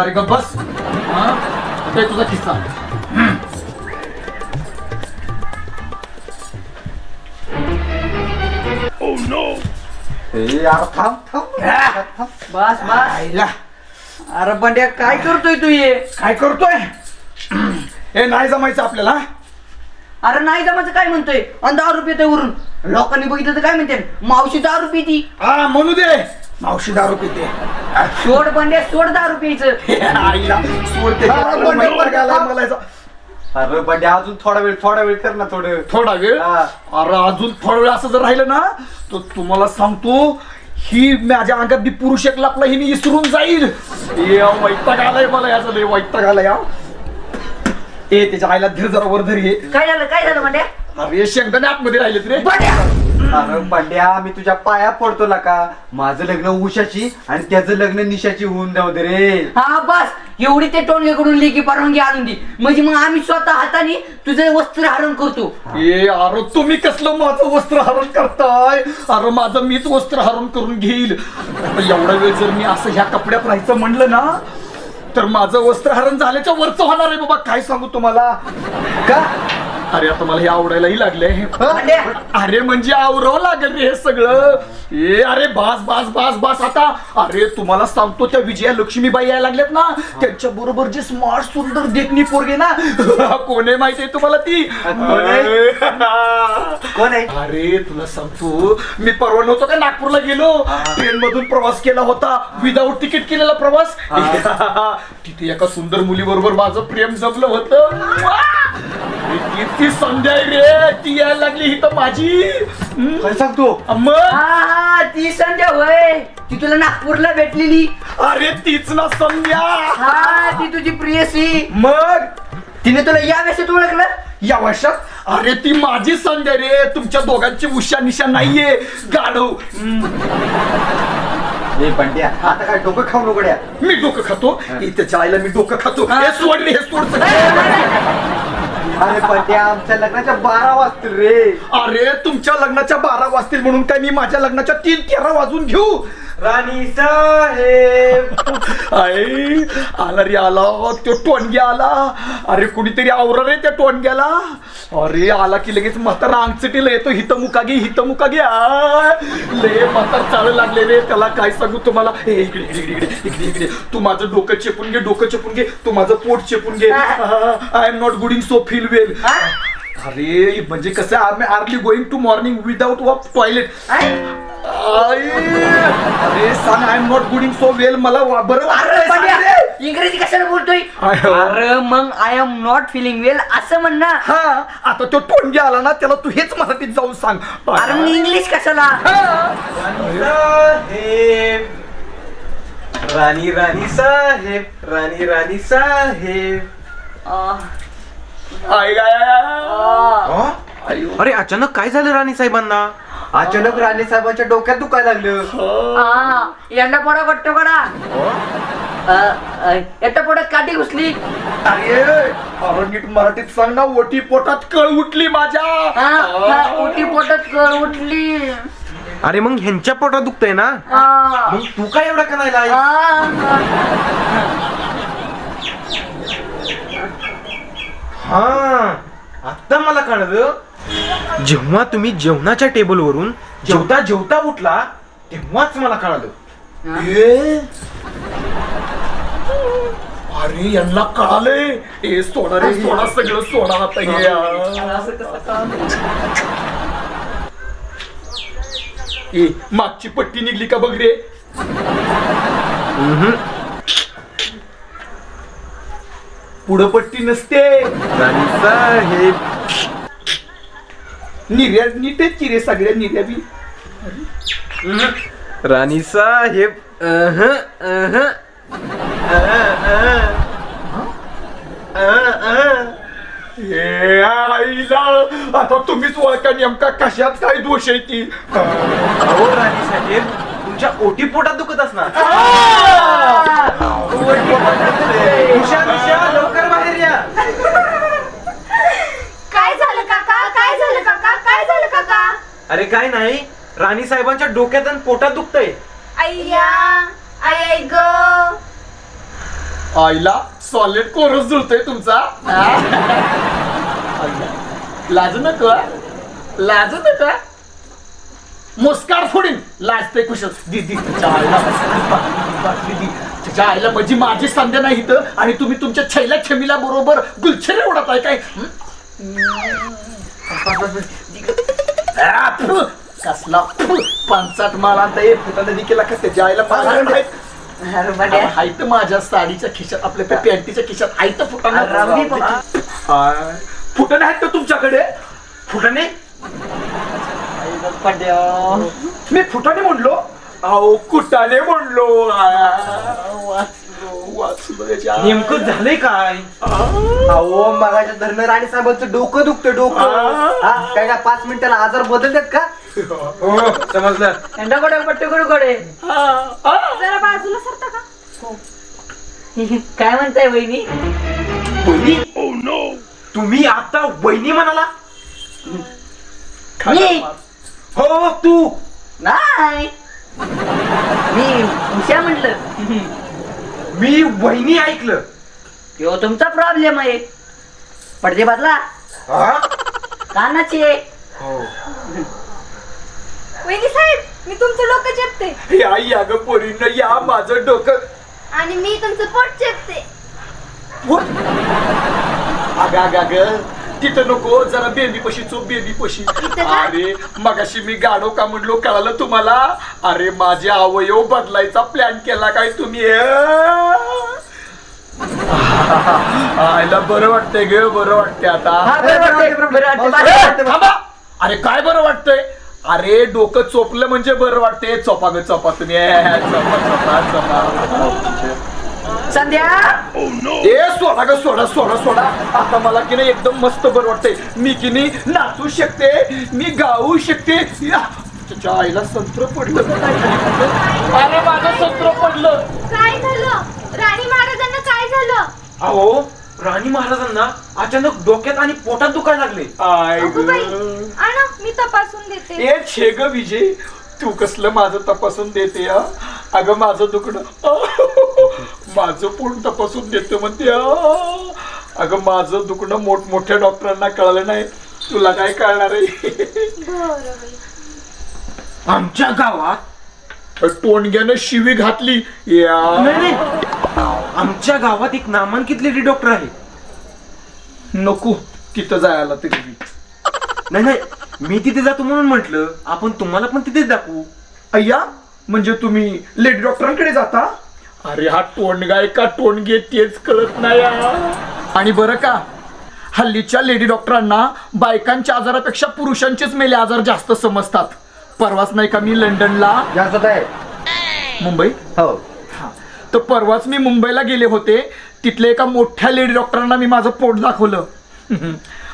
अरे ग बस. हा? ते तुझा किस्सा. ए, यार थांब थांब. बस बस. आईला. अरे बंड्या काय करतोय तू ये काय करतोय? हे नाही जमायचं आपल्याला. अरे नाही जमाचं काय म्हणतोय? आणि दहा रुपये ते उरून लोकांनी बघितलं तर काय म्हणते? मावशी दहा रुपये ती. हा म्हणू दे. मावशी दारू पिते. सोड बंड्या सोड दहा रुपयाचं आईला सोडते मला याचा. अरे बंड्या अजून थोडा वेळ थोडा वेळ कर ना थोडं. थोडा वेळ? हा. अरे अजून थोडा वेळ असं जर राहिलं ना तर तुम्हाला सांगतो ही माझ्या अंगात बी पुरुष एक लागला ही मी विसरून जाईल. ए, वैताग आलाय मला याचा लय वैताग आलाय हा. ए त्याच्या आईला धीर जरा वर धर काय झालं काय झालं बंड्या अरे शेंगदाणे आतमध्ये राहिलेत रे. बंड्या अरे बंड्या मी तुझ्या पाया पडतो ना का माझं लग्न उषाची आणि त्याचं लग्न निशाची होऊन जाऊ दे रे. हा बस. एवढी ते टोनगेकडून लेखी परवानगी आणून दी. म्हणजे मग आम्ही स्वतः हाताने तुझं वस्त्र हरण करतो. ए अरे तुम्ही कसलं माझं वस्त्र हरण करताय? अरे माझं मीच वस्त्र हरण करून घेईल. आता एवढा वेळ जर मी असं ह्या कपड्यात राहायचं म्हणलं ना तर माझं वस्त्र हरण झाल्याच्या वरचं होणार आहे बाबा काय सांगू तुम्हाला? का? अरे आता मला हे आवडायलाही बंड्या अरे म्हणजे आवरावं लागेल रे हे सगळं. ए अरे बास बास बास बास आता. अरे तुम्हाला सांगतो त्या विजया लक्ष्मीबाई यायला लागल्यात ना. त्यांच्या बरोबर जे स्मार्ट सुंदर देखणी पोरगे ना. कोण आहे माहितीये तुम्हाला ती? कोण आहे? अरे. तुला सांगतो मी परवा नव्हतो का नागपूरला गेलो. ट्रेन मधून प्रवास केला होता. विदाऊट तिकीट केलेला प्रवास. तिथे एका सुंदर मुली बरोबर माझं प्रेम जमलं होतं. किती संध्या रे ती यायला लागली ही तर माझी. हम्म. काय सांगतो? मग हा हा ती संध्या होय ती तुला नागपूरला भेटलेली. अरे तीच ना संध्या. हा ती तुझी प्रियसी. मग? तिने तुला या वेळेस ओळखलं? या वर्षात अरे ती माझी संध्या रे. तुमच्या दोघांची उषा निशा नाहीये. गाढव. ए बंड्या आता काय डोकं खाऊ नकोड्या मी डोकं खातो. त्याच्या आईला मी डोकं खातो. हे. सोड रे हे सोड. सगळं. अरे बंड्या आमच्या लग्नाच्या बारा वाजतील रे. अरे तुमच्या लग्नाच्या बारा वाजतील म्हणून काय मी माझ्या लग्नाच्या तीन तेरा वाजून घेऊ? राणी साहेब. आई आला रे आला तो टोनग्या आला. अरे कुणीतरी आवरा रे त्या टोनग्याला. अरे आला की लगेच म्हातारा अंगचटीला येतो हित मुकागी हित मुकागी आ, लय म्हातार चाळ लागले रे. त्याला काय सांगू तुम्हाला? ए, इकडे इकडे इकडे इकडे इकडे इकडे. तू माझं डोकं चेपून घे डोकं चेपून घे. तू माझं पोट चेपून घे. I am not gooding so feel well अरे म्हणजे कसं am early going to morning without walk toilet अरे सांग I am not gooding so well मला वा- बरं अरे वाटतंय, बंड्या, सांग रे. इंग्रजी कशाला बोलतोय? अरे. अरे मग I am not feeling well असं म्हण ना. हा आता तो टोनगे आला ना त्याला तू हेच मराठीत जाऊन सांग. अरे मग इंग्लिश कशाला? हा. साहेब राणी राणी साहेब राणी राणी साहेब. अं, अरे अचानक काय झालं राणी साहेबांना? अचानक राणी साहेबांच्या डोक्यात दुखायला लागलं. आ, यांना पोडा गट्टो कडा एटा पोटात काठी घुसली. अरे अरे नीट मराठीत सांग ना ओटी पोटात कळ उठली माझ्या. हा, हा, उठी पोटात कळ उठली. अरे मग ह्यांच्या पोटात दुखतंय ना? मग तू काय एवढा करायला हा. आता मला कळलं. जेव्हा तुम्ही जेवणाच्या टेबलवरून जेवता जेवता उठला तेव्हाच मला कळालं. ए. अरे यांना कळाले ए सोडा रे सोडा सगळं सोडा आता हे. ए मागची पट्टी निघली का बघ रे? पुढं पट्टी नसते. साहेब. निर्या नीटच चिरे सगळ्या निर्या बी? राणी साहेब. अह, आता तुम्हीच ओळखा नेमका कशात काय दोष आहे ती? अहो राणी साहेब. तुमच्या ओटी पोटात दुखत असणार. उषा उषा लवकर बाहेर या. काय झालं काका? काय झालं काका? काय झालं काका? अरे काय नाही राणी साहेबांच्या डोक्यात आणि पोटात दुखतंय. अय्या आय आय ग. आईला सॉलिड कोरस जुळतोय तुमचा. हा? लाजू नको? लाजू नका मुस्कार फोडीन. लाजते कुशल. दी दी तिच्या आईला तिच्या आईला म्हणजे माझी संध्या नाही इथं. आणि तुम्ही तुमच्या छैला छमीला बरोबर गुलछेरे उडत आहे काय? हं? कसला पंचाट माला ते फुटाने दिकेला का त्याच्या आईला मला माहीत. अरे बंड्या. हाय तर माझ्या साडीच्या खिशात आपल्या त्या पॅन्टीच्या खिशात हाय तर अरे राहू दे बाबा. फुटाणा फुटाणे आहेत का तुमच्याकडे? फुटाने पड्या मी फुटाणे म्हणलो. अहो कुटाने म्हणलो. आ, वाचलो वाचलो नेमकं झालंय काय? अहो मगाच्या धरणं राणी साहेबांचं डोकं दुखतं डोकं. हा काय का पाच मिनिटाला आजार बदलतात का? हो समजलं. कडे पट्टे कडे कडे. जरा बाजूला सरता का? काय म्हणताय बहिणी वहिनी? तुम्ही आता वहिनी म्हणाला? मी? हो तू. नाही. मी उशा म्हटलं. मी वहिनी ऐकलं. तो तुमचा प्रॉब्लेम आहे. पडदे बदला. हा? कानाचे. हो. वहिनी साहेब मी तुमचं डोकं चेपते. हे आई अगं पोरीनं या माझं डोकं. आणि मी तुमचं पोट चेपते. अगं अगं अगं. तिथं नको जरा बेबी पशी चोप बेबी पशी? अरे मगाशी मी गाडो का म्हणलो कळालं तुम्हाला? अरे माझे अवयव बदलायचा प्लॅन केला काय तुम्ही आयला बरं वाटतंय ग बरं वाटतंय हा, आता. थांबा. अरे काय बरं वाटतंय? अरे डोकं चोपलं म्हणजे बरं वाटतंय. चोपा ग चोपा तुम्ही. चोपा चोपा चोपा. संध्या! ए सोडा ग सोडा सोडा सोडा. आता मला की नाही एकदम मस्त बरं वाटतंय. मी की नाही नाचू शकते मी गाऊ शकते. या, आईला संत्र पडलं? अरे माझं संत्र पडलं. काय झालं? राणी महाराजांना काय झालं? अहो राणी महाराजांना अचानक डोक्यात आणि पोटात दुखायला लागले. आय अगं बाई ग आणा मी तपासून देते. ए छे ग विजय. तू कसलं माझं तपासून देते हा? अगं माझं दुखणं माझं पोट तपासून देतो म्हणते हा. अगं माझं दुखणं मोठमोठ्या डॉक्टरांना कळलं नाही तुला काय कळणार आहे आमच्या गावात टोणग्यानं शिवी घातली या नाही, नाही. आमच्या गावात एक नामांकित लेडी डॉक्टर आहे नको तिथं जायला तरी. नाही नाही मी तिथे जातो म्हणून म्हंटल आपण तुम्हाला पण तिथेच दाखवू. अय्या म्हणजे तुम्ही लेडी डॉक्टरांकडे जाता? अरे हा टोणगाय का टोणगे तेच कळत नाही. आणि बरं का हल्लीच्या लेडी डॉक्टरांना बायकांच्या आजारापेक्षा पुरुषांचेच मेले आजार जास्त समजतात. परवाच नाही का मी लंडनला? जास्त आहे. मुंबई? हो. हा. तर परवाच मी मुंबईला गेले होते. तिथल्या एका मोठ्या लेडी डॉक्टरांना मी माझं पोट दाखवलं.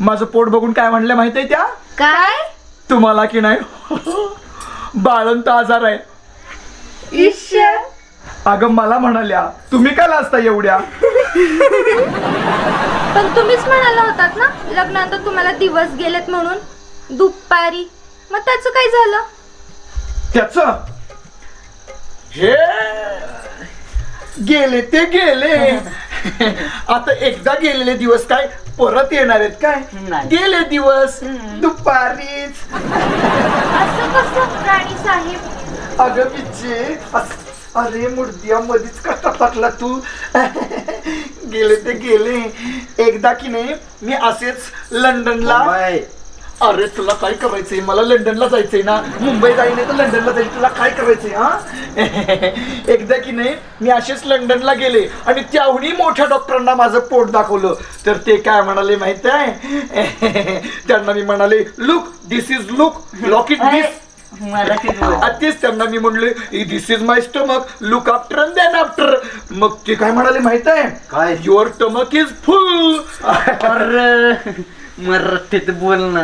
माझं पोट बघून काय म्हणलं माहीत आहे त्या? काय? तुम्हाला की नाही? बाळंत आजार आहे. ईश्वर. अगं मला म्हणाल्या तुम्ही काय लाजता एवढ्या? पण तुम्हीच म्हणाला होतात ना लग्नानंतर तुम्हाला दिवस गेलेत म्हणून दुपारी. मग त्याचं काय झालं? त्याच? हे गेले ते गेले. आता एकदा गेलेले दिवस काय? परत येणार आहेत काय? नाही. गेले दिवस दुपारीच. असं कसं राणी साहेब? अगं अरे मुर्दिया मधीच कसा टाकला तू. गेले ते गेले. एकदा की नाही मी असेच लंडनला बाय अरे तुला काय करायचंय? मला लंडनला जायचंय ना. मुंबई जाई नाही तर लंडनला जायचं तुला काय करायचंय हा? एकदा की नाही मी असेच लंडनला गेले आणि त्याहूनही मोठ्या डॉक्टरांना माझं पोट दाखवलं. तर ते काय म्हणाले माहीत आहे? त्यांना मी म्हणाले look this is look lock it this. तेच त्यांना मी म्हणले this is my stomach look after and then after मग ते काय म्हणाले माहीत आहे? काय? युअर स्टमक इज फुल अरे. मराठीत बोल ना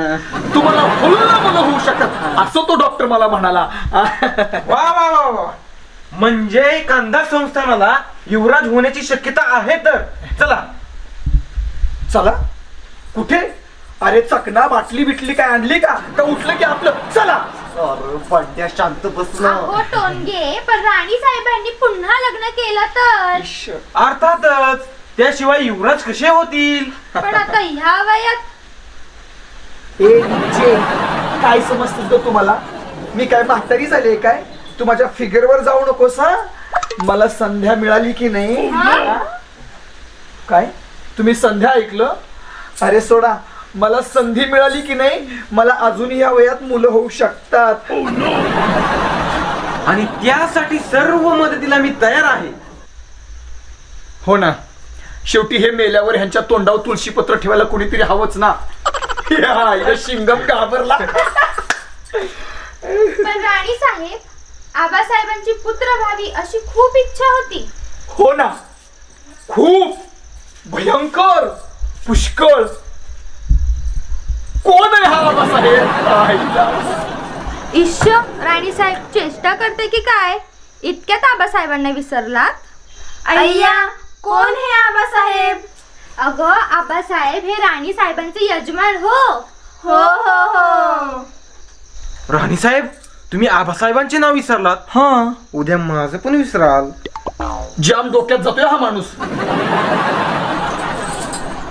तुम्हाला मुलं होऊ शकत. असं तो डॉक्टर मला म्हणाला. वा वा वा वा. म्हणजे एक अंदाज संस्थानाला युवराज होण्याची शक्यता आहे तर. चला. चला. कुठे? अरे चकना बाटली बिटली काय आणली का? का उठलं की आपलं? चला. अरे बंड्या शांत बस ना. अहो टोनगे पण राणी साहेबांनी पुन्हा लग्न केलं तर. अर्थातच त्याशिवाय युवराज कसे होतील? पण आता ह्या वयात ए जे काय समजतं ग तुम्हाला. मी काय म्हातारी झाले काय? तू माझ्या फिगरवर जाऊ नकोस हा? मला संध्या मिळाली की नाही? हा? काय? तुम्ही संध्या ऐकलं? अरे सोडा मला संधी मिळाली की नाही? मला अजूनही या वयात मुलं होऊ शकतात. आणि त्यासाठी सर्व मदतीला मी तयार आहे. हो ना. शेवटी हे मेल्यावर ह्यांच्या तोंडावर तुळशीपत्र ठेवायला कोणीतरी हवंच ना. या, इथं शिंगम घाबरला. पण राणी साहेब आबासाहेबांची पुत्र व्हावी अशी खूप इच्छा होती. हो ना. खूप भयंकर पुष्कळ. कोण आहे हा बाबासाहेब आईला. इश्श राणी साहेब चेष्टा करते की काय? इतक्यात आबासाहेबांना विसरलात? अय्या कोण हे आबासाहेब? अगं आबासाहेब हे राणी साहेबांचे यजमान हो. हो हो हो. राणीसाहेब तुम्ही आबासाहेबांचे नाव विसरलात? हा. उद्या माझं पण विसराल. जाम डोक्यात जातोय हा माणूस.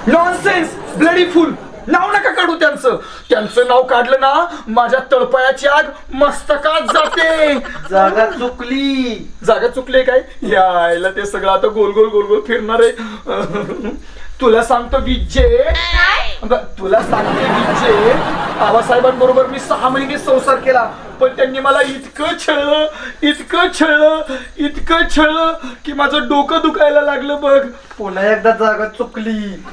नॉनसेन्स ब्लडी फुल नाव नका काढू त्यांचं. त्यांचं नाव काढलं ना माझ्या तळपायाची आग मस्तकात जाते. जागा चुकली. जागा चुकली काय? यायला ते सगळं आता गोल गोल गोल गोल फिरणार आहे. तुला सांगतो विजय. अगं, तुला सांगते विजय. आबासाहेबांबरोबर मी सहा महिने संसार केला पण त्यांनी मला इतकं छळलं इतकं छळलं इतकं छळलं की माझं डोकं दुखायला लागलं बघ. पुन्हा एकदा जागा चुकली.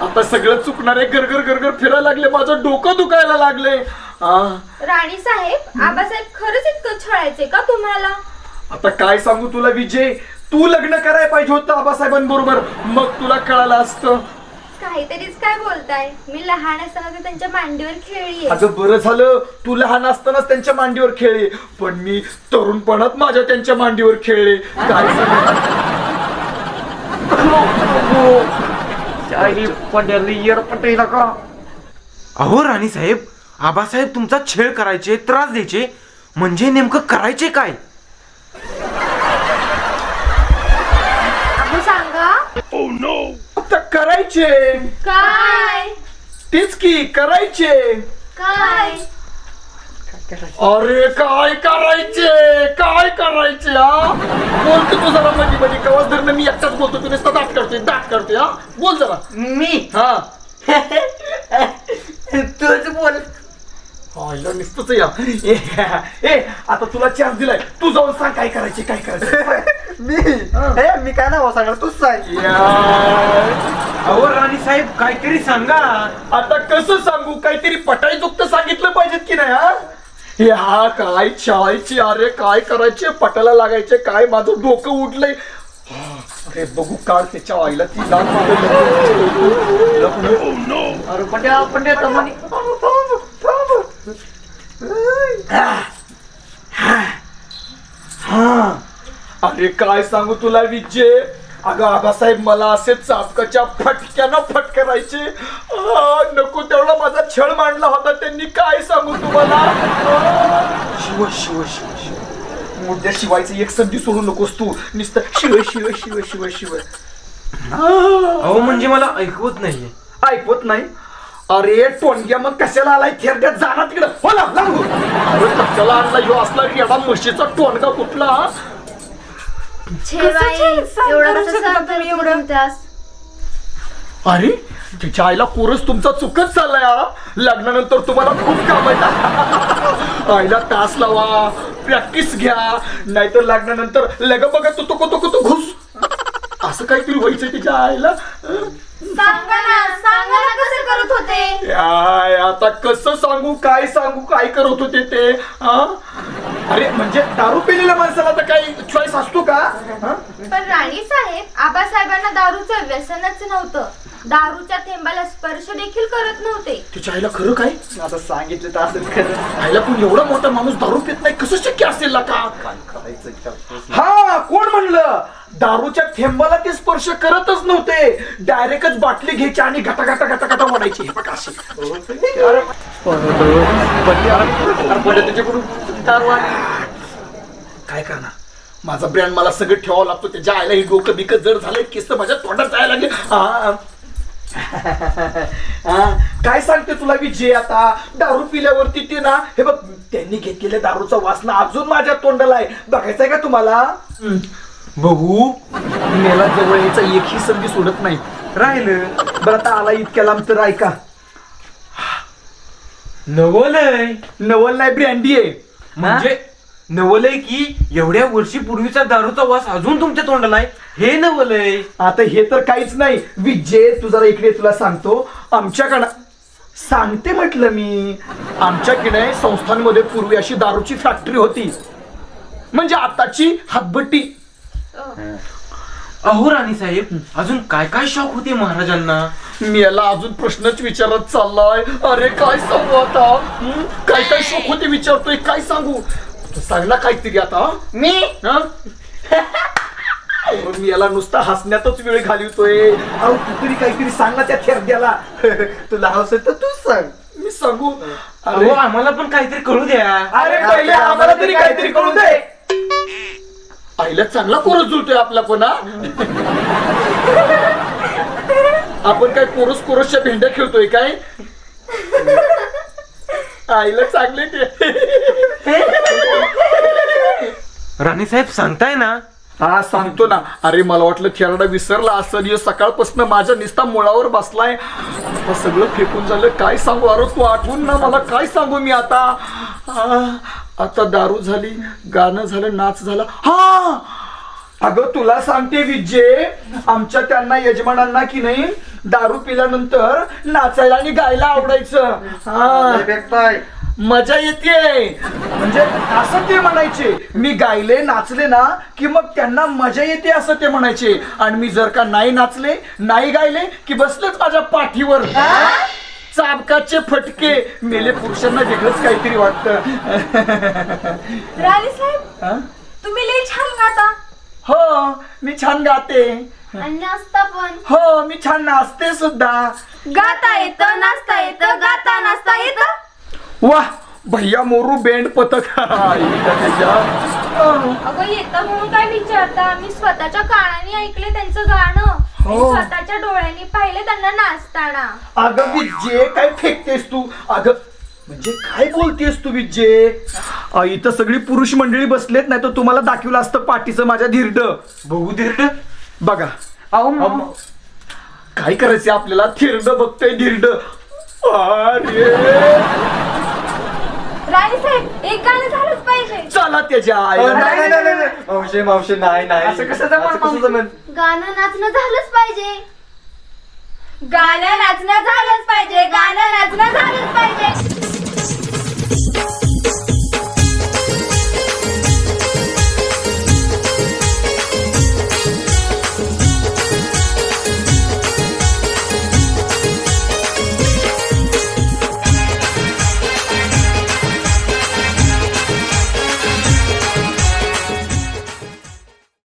आता सगळं चुकणारे गरगर गरगर फिरायला लागले माझं डोकं दुखायला लागले. आ, राणी साहेब आबासाहेब खरंच इतकं छळायचे का तुम्हाला? आता काय सांगू तुला विजय? तू लग्न करायला पाहिजे होतं आबासाहेबांबरोबर. मग तुला कळालं असतं. काहीतरीच काय बोलताय? मी लहान असताना तर त्यांच्या मांडीवर खेळली अगं बरं झालं. तू लहान असतानाच त्यांच्या मांडीवर खेळले. पण मी तरुणपणात माझ्या त्यांच्या मांडीवर खेळले. काय अहो राणीसाहेब आबासाहेब तुमचा छेड करायचे त्रास द्यायचे म्हणजे नेमकं करायचे काय? आता करायचे. काय? तेच की करायचे. काय? अरे काय करायचे? काय करायचे हा? बोलतो तू जरा मध्ये मध्ये कवाच धरणं मी एकटाच बोलतो तू नुसतं दाट करतोय दाट करतोय हा? बोल जरा. मी? हा. तूच बोल. आईला नुसतंच या ए, ए आता तुला चान्स दिलाय. तू जाऊन सांग काय करायचे काय करायचे. मी? हे मी काय नाव सांगणार तूच सांग. या. अहो राणीसाहेब काहीतरी सांगा. आता कसं सांगू? काहीतरी पटाई तर सांगितलं पाहिजेत की नाही हा? या काय चाळायची अरे काय करायचे? पटाला लागायचे काय माझं डोकं उडलंय. हा, अरे बघू काढ त्याच्या आईला ती लाल अरे पट्या पट्या तमानी. अरे काय सांगू तुला विजय? अगं आबासाहेब मला असे चापकाच्या फटक्यानं फटकरायचे. नको तेवढा माझा छळ मांडला होता त्यांनी काय सांगू तुम्हाला? शिव शिव शिव शिव. मुद्द्या शिवायचं एक संधी सोडू नकोस तू. नुसतं शिव शिव शिव शिव शिव. अहो म्हणजे मला ऐकवत नाहीये. ऐकवत नाही? अरे टोनग्या मग कशाला आलाय? थेरड्यात जाणार तिकडं. हो ना लागू अरे कशाला आणला ह्यो असला रेडा म्हशीचा टोनगा कुठला? अरे त्याच्या आईला कोरस तुमचा चुकच चाललाय हा. लग्नानंतर तुम्हाला खूप काम आहे. आईला तास लावा प्रॅक्टिस घ्या नाहीतर लग्नानंतर लग बघा तू तो तो तो घुस. असं काहीतरी व्हायचं त्याच्या आईला. सांगा ना सांगा ना कसं करत होते? याय, आता कसं सांगू काय सांगू काय करत होते ते हा? अरे म्हणजे दारू पिलेल्या माणसाला तर काही चॉईस असतो का? हा? पण राणी साहेब आबासाहेबांना दारूचं व्यसनच नव्हतं. दारूच्या थेंबाला स्पर्श देखील करत नव्हते. त्याच्या आईला खरं काय? आता सांगितलं तर असेल खरं. आईला पण एवढा मोठा माणूस दारू पित नाही? कसं शक्य असेल ना का काय करायचं विचारतोस? हा कोण म्हणलं? दारूच्या थेंबाला ते स्पर्श करतच नव्हते. डायरेक्टच बाटली घ्यायची आणि घटा घटा घटा घटा म्हणायची हे बघा अरे काय करणार? माझा ब्रँड मला सगळं ठेवावं लागतो. त्याच्या आईला ही डोकं बिकत जड झालंय. केस माझ्या तोंडात जायला लागले. हा. हा, काय सांगते तुला विजय आता? दारू पिल्यावरती ते ना हे बघ त्यांनी घेतलेल्या दारूचा वासना अजून माझ्या तोंडाला आहे. बघायचंय का तुम्हाला? बघू. मेला जवळ यायचा एकही संधी सोडत नाही. राहिलं. बरं आता आला इतक्या लांब तर ऐका. नवलय. नवल नाही ब्रँडी आहे. म्हणजे? नवलय की एवढ्या वर्षी पूर्वीचा दारूचा वास अजून तुमच्या तोंडाला आहे? हे नवलय. आता हे तर काहीच नाही. विजय तू जरा इकडे तुला सांगतो. आमच्याकडं सांगते म्हटलं मी. आमच्याकडे संस्थांमध्ये पूर्वी अशी दारूची फॅक्टरी होती. म्हणजे आताची हातभट्टी. अहो. राणी साहेब अजून काय काय शौक होते महाराजांना? मी याला अजून प्रश्नच विचारत चाललाय. अरे काय सांगू आता? हं? काय काय शोक होते विचारतोय? काय सांगू? तू सांगला काहीतरी आता मी? हं? मी याला नुसता हसण्यातच वेळ घालवतोय. अहो तू तरी काहीतरी सांग ना त्या थेरड्याला. तुला हवस तर तूच सांग. मी सांगू. अहो अरे. आम्हाला पण काहीतरी कळू द्या. अरे पहिले आम्हाला तरी काहीतरी कळू दे. आईला चांगला कोरस जुळतोय आपला हा? आपण काय कोरस कोरसच्या भेंड्या खेळतोय काय? आईला चांगले ते. राणी साहेब सांगताय ना? हा सांगतो ना. अरे मला वाटलं खेळाडा विसरला असं सकाळपासून माझ्या निस्ता मुळावर बसलाय. आता सगळं फेकून झालं. काय सांगू? अरे तू आठवून ना मला. काय सांगू मी आता? आ, आता दारू झाली गाणं झालं नाच झाला. हा! अगं तुला सांगते विजय आमच्या त्यांना यजमानांना की नाही दारू पिल्यानंतर नाचायला आणि गायला आवडायचं. हा. मजा येते. म्हणजे असं ते म्हणायचे. मी गायले नाचले ना की मग त्यांना मजा येते असं ते म्हणायचे. आणि मी जर का नाही नाचले नाही गायले की बसलेच माझ्या पाठीवर. चाबकाचे फटके. मेले पुरुषांना वेगळंच काहीतरी वाटतं. राणी साहेब हा? तुम्ही लई छान गाता. हो मी छान गाते. आणि नाचता पण. हो मी छान नाचते सुद्धा. गाता येतं नाचता येतं गाता नाचता येतं. वाह भैया मोरू बेंड पथक. अगं येतं म्हणून काय विचारता? मी स्वतःच्या कानाने ऐकले त्यांचं गाणं. हो. स्वतःच्या डोळ्यांनी पाहिले त्यांना नाचताना. अगं विजय काय फेकतेस तू? अगं म्हणजे काय बोलतेस तू विजय? अ, इथं सगळी पुरुष मंडळी बसलेत नाही तर तुम्हाला दाखवलं असतं पाठीचं माझ्या धिरड. बघू दिरड बघा. अहो अम, काय करायचं आपल्याला? थिरड बघतोय धिरड. अरे! राणी साहेब एक गाणं झालंच पाहिजे चला त्याच्या अहो, आईला. नाही, नाही, नाही, नाही. मावशे मावशे नाही नाही असं कसं जमलं, असं कसं जमेल? गाणं नाचणं झालंच पाहिजे गाणं नाचणं झालंच पाहिजे गाणं नाचणं झालंच पाहिजे